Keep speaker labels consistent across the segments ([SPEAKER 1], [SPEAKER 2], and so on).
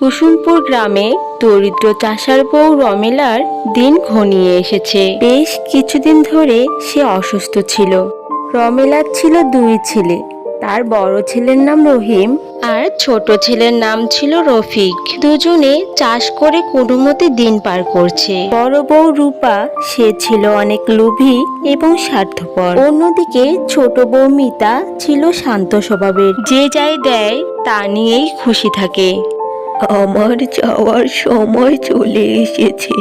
[SPEAKER 1] কুসুমপুর গ্রামে দরিদ্র চাষার বউ রমেলার দিন ঘনিয়ে এসেছে। বেশ কিছুদিন ধরে সে অসুস্থ ছিল। রমেলার ছিল দুই ছেলে। তার বড় ছেলের নাম রহিম আর ছোট ছেলের নাম ছিল রফিক। দুজনে চাষ করে কোনো মতে দিন পার করছে। বড় বউ রূপা, সে ছিল অনেক লোভী এবং স্বার্থপর। অন্যদিকে ছোট বউ মিতা ছিল শান্ত স্বভাবের। যে যাই দেয় তা নিয়েই খুশি থাকে।
[SPEAKER 2] আমার যাওয়ার সময় চলে এসেছে।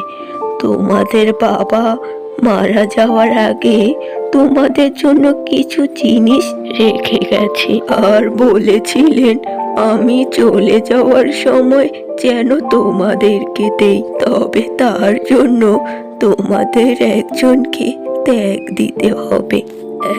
[SPEAKER 2] তোমাদের বাবা মারা যাওয়ার আগে তোমাদের জন্য কিছু জিনিস রেখে গেছে। আর বলেছিলেন, আমি চলে যাওয়ার সময় যেন তোমাদেরকে দেই। তবে তার জন্য তোমাদের একজনকে ত্যাগ দিতে হবে।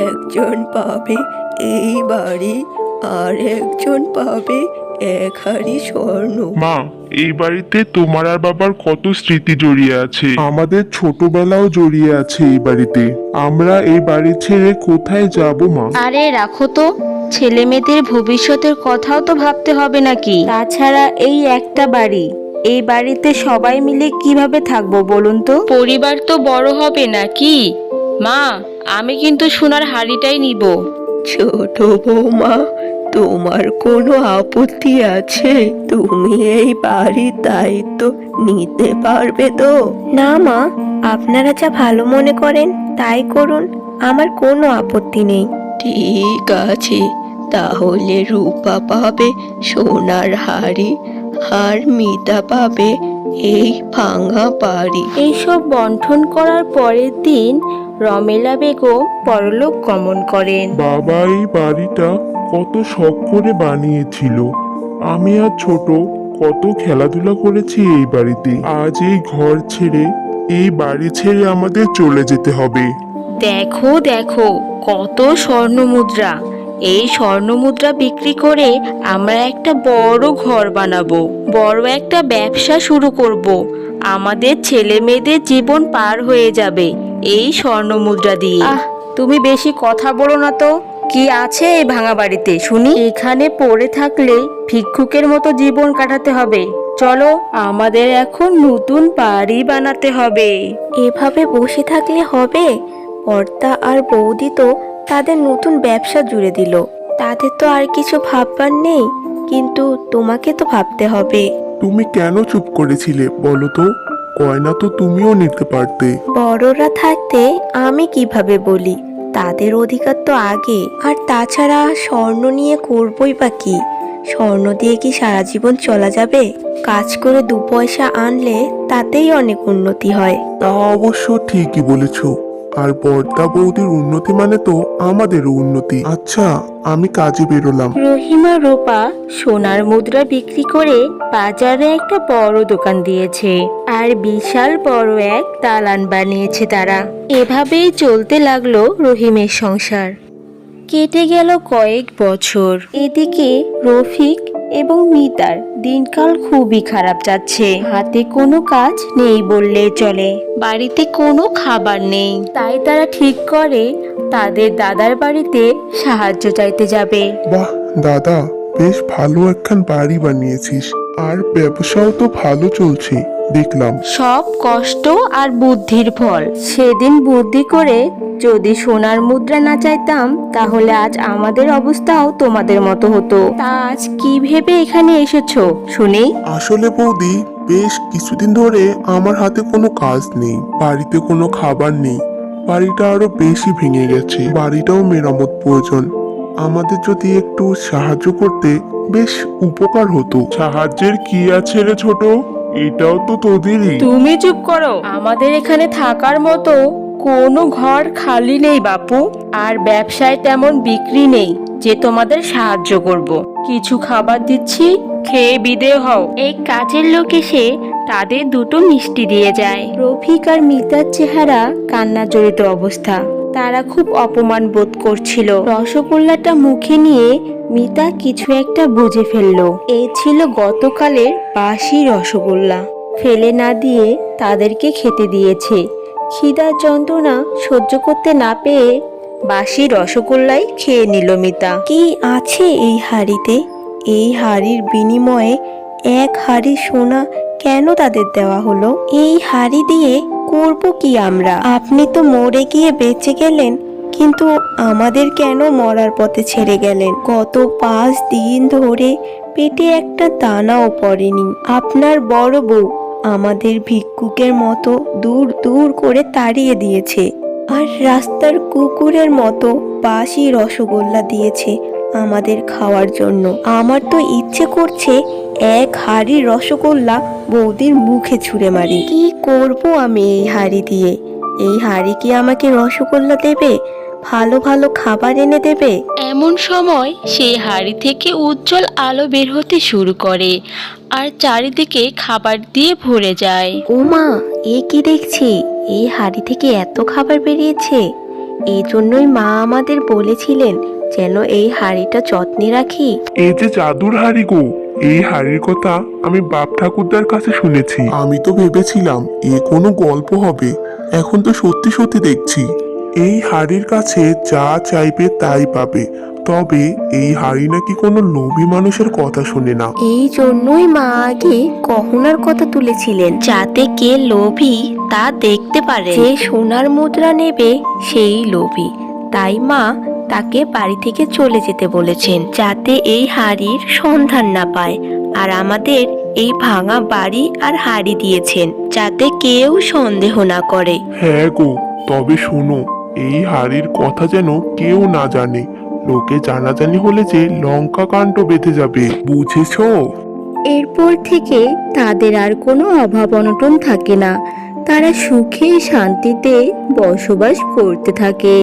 [SPEAKER 2] একজন পাবে এই বাড়ি, আর একজন পাবে এক হাড়ি স্বর্ণ।
[SPEAKER 3] মা এই বাড়িতে তোমার আর বাবার কত স্মৃতি জড়িয়ে আছে? আমাদের ছোটবেলাও জড়িয়ে আছে এই বাড়িতে। আমরা এই বাড়ি ছেড়ে কোথায় যাব মা?
[SPEAKER 1] আরে রাখো তো। ছেলে মেয়েদের ভবিষ্যতের কথাও তো ভাবতে হবে নাকি? তাছাড়া এই একটা বাড়ি। এই বাড়িতে সবাই মিলে কীভাবে থাকব বলুন তো? পরিবার তো বড় হবে নাকি? মা আমি কিন্তু সোনার হাড়িটাই নিব।
[SPEAKER 2] ছোট বৌমা তোমার কোনো আপত্তি আছে? তুমি এই বাড়ির দায়িত্ব নিতে পারবে তো? না মা আপনারা যা ভালো মনে করেন তাই করুন আমার কোনো আপত্তি নেই। ঠিক আছে তাহলে রূপা পাবে সোনার হাড়ি আর মিতা পাবে এই ভাঙা বাড়ি।
[SPEAKER 1] এইসব বন্টন করার পরের দিন রমেলা বেগম পরলোক গমন করেন।
[SPEAKER 3] বাবা এই বাড়িটা কত শখ করে বানিয়েছিল। আমি আর ছোট কত খেলাধুলা করেছি এই বাড়িতে। আজ এই ঘর ছেড়ে এই বাড়ি ছেড়ে আমাদের চলে যেতে হবে।
[SPEAKER 1] দেখো দেখো কত স্বর্ণ মুদ্রা। এই স্বর্ণ মুদ্রা বিক্রি করে আমরা একটা বড় ঘর বানাবো। বড় একটা ব্যবসা শুরু করব। আমাদের ছেলে মেয়েদের জীবন পার হয়ে যাবে এই স্বর্ণ মুদ্রা দিয়ে। তুমি বেশি কথা বলো না তো। কি আছে এই ভাঙা বাড়িতে শুনি? এখানে পড়ে থাকলে ভিক্ষুকের মতো জীবন কাটাতে হবে। চলো আমাদের এখন নতুন বাড়ি বানাতে হবে।
[SPEAKER 2] এভাবে বসে থাকলে হবে? কর্তা আর বৌদি তো তাদের নতুন ব্যবসা জুড়ে দিল। তাদের তো আর কিছু ভাববার নেই কিন্তু তোমাকে তো ভাবতে হবে।
[SPEAKER 3] তুমি কেন চুপ করেছিলে বলো তো? গয়না তো তুমিও নিতে পারতে।
[SPEAKER 2] বড়রা থাকতে আমি কীভাবে বলি? তাদের অধিকার তো আগে। আর তাছাড়া স্বর্ণ নিয়ে করবই বা কি? স্বর্ণ দিয়ে কি সারা জীবন চলা যাবে? কাজ করে দু পয়সা আনলে তাতেই অনেক উন্নতি হয়।
[SPEAKER 3] তা অবশ্য ঠিকই বলেছ। আর বর্দা বৌদির উন্নতি মানে তো আমাদেরও উন্নতি। আচ্ছা আমি কাজে বেরোলাম।
[SPEAKER 1] রহিমা রূপা সোনার মুদ্রা বিক্রি করে বাজারে একটা বড় দোকান দিয়েছে আর বিশাল বড় এক দালান বানিয়েছে তারা। এভাবেই চলতে লাগল রহিমের সংসার। কেটে গেল কয়েক বছর। এদিকে রফিক এবং মিতার দিনকাল খুবই খারাপ যাচ্ছে। হাতে কোনো কাজ নেই বললে চলে। বাড়িতে কোনো খাবার নেই। তাই তারা ঠিক করে তাদের দাদার বাড়িতে সাহায্য চাইতে যাবে।
[SPEAKER 3] বাহ, দাদা, বেশ ভালো একখান বাড়ি বানিয়েছিস। আর ব্যবসাও তো ভালো চলছে। দেখলাম।
[SPEAKER 1] সব কষ্ট আর বুদ্ধির ফল। সেদিন বুদ্ধি করে যদি সোনার মুদ্রা না চাইতাম তাহলে আজ আমাদের অবস্থাও তোমাদের মতো হতো। তা আজ কি ভেবে এখানে এসেছ শুনি?
[SPEAKER 3] আসলে বৌদি বেশ কিছুদিন ধরে আমার হাতে কোনো কাজ নেই বাড়িতে কোনো খাবার নেই। বাড়িটা আরও বেশি ভেঙে গেছে বাড়িটাও মেরামত প্রয়োজন। আমাদের যদি একটু সাহায্য করতে বেশ উপকার হতো। সাহায্যের কি আছে রে ছোট? এটাও তো তোদেরই।
[SPEAKER 1] তুমি চুপ করো। আমাদের এখানে থাকার মতো কোনো ঘর খালি নেই বাপু। আর ব্যবসায় তেমন বিক্রি নেই যে তোমাদের সাহায্য করব। কিছু খাবার দিচ্ছি খেয়ে বিদে হও। এই কাজের লোক এসে তাদের দুটো মিষ্টি দিয়ে যায়। রফিক আর মিতার চেহারা কান্না জড়িত অবস্থা। তারা খুব অপমান বোধ করছিল। রসগোল্লাটা মুখে নিয়ে মিতা কিছু একটা বুঝে ফেলল। এই ছিল গতকালের বাসি রসগোল্লা। ফেলে না দিয়ে তাদেরকে খেতে দিয়েছে। খিদার যন্ত্রণা সহ্য করতে না পেয়ে বাসি রসগোল্লাই খেয়ে নিল মিতা।
[SPEAKER 2] কি আছে এই হাড়িতে? এই হাড়ির বিনিময়ে এক হাড়ি সোনা কেন তাদের দেওয়া হলো? এই হাড়ি দিয়ে করব কি আমরা? আপনি তো মরে গিয়ে বেঁচে গেলেন, কিন্তু আমাদের কেন মরার পথে ছেড়ে গেলেন? গত পাঁচ দিন ধরে পেটে একটা দানাও পড়েনি। আপনার বড় বউ আমাদের ভিক্ষুকের মতো দূর দূর করে তাড়িয়ে দিয়েছে আর রাস্তার কুকুরের মতো বাসি রসগোল্লা দিয়েছে। আমাদের খাওয়ার জন্য। আমার তো ইচ্ছে করছে এক হাড়ি রসগোল্লা বৌদির মুখে ছুঁড়ে মারি। কি করব আমি এই হাড়ি দিয়ে? এই হাড়ি কি আমাকে রসগোল্লা দেবে? ভালো ভালো খাবার এনে দেবে?
[SPEAKER 1] এমন সময় সেই হাড়ি থেকে উজ্জ্বল আলো বের হতে শুরু করে আর চারিদিকে খাবার দিয়ে ভরে যায়।
[SPEAKER 2] ও মা এ কি দেখছি? এই হাড়ি থেকে এত খাবার বেরিয়েছে। এই জন্যই মা আমাদের বলেছিলেন যেন এই হাড়িটা যত্নে রাখি।
[SPEAKER 3] এই যে জাদুর হাড়ি গো এই হাড়ির কথা আমি বাপ ঠাকুরদার কাছে শুনেছি। আমি তো ভেবেছিলাম এ কোনো গল্প হবে এখন তো সত্যি সত্যি দেখছি। এই হাড়ির কাছে যা চাইবে তাই পাবে তবে এই হাড়ি নাকি কোনো লোভী মানুষের কথা শুনে না।
[SPEAKER 2] এই জন্যই মা আগে গহনার কথা তুলেছিলেন যাতে কে লোভী তা দেখতে পারে। যে সোনার মুদ্রা নেবে সেই লোভী। তাই মা তাকে বাড়ি থেকে চলে যেতে বলেছেন যাতে এই হাড়ির সন্ধান না পায়। আর আমাদের এই ভাঙা বাড়ি আর হাড়ি দিয়েছেন যাতে কেউ সন্দেহ না করে।
[SPEAKER 3] হ্যাঁ গো তবে শোনো এই হাড়ির কথা যেন কেউ না জানে। লোকে জানাজানি হলে যে লঙ্কা কাণ্ড বেঁধে যাবে বুঝেছ?
[SPEAKER 2] এরপর থেকে তাদের আর কোনো অভাব অনটন থাকে না। তারা সুখে শান্তিতে বসবাস করতে থাকে।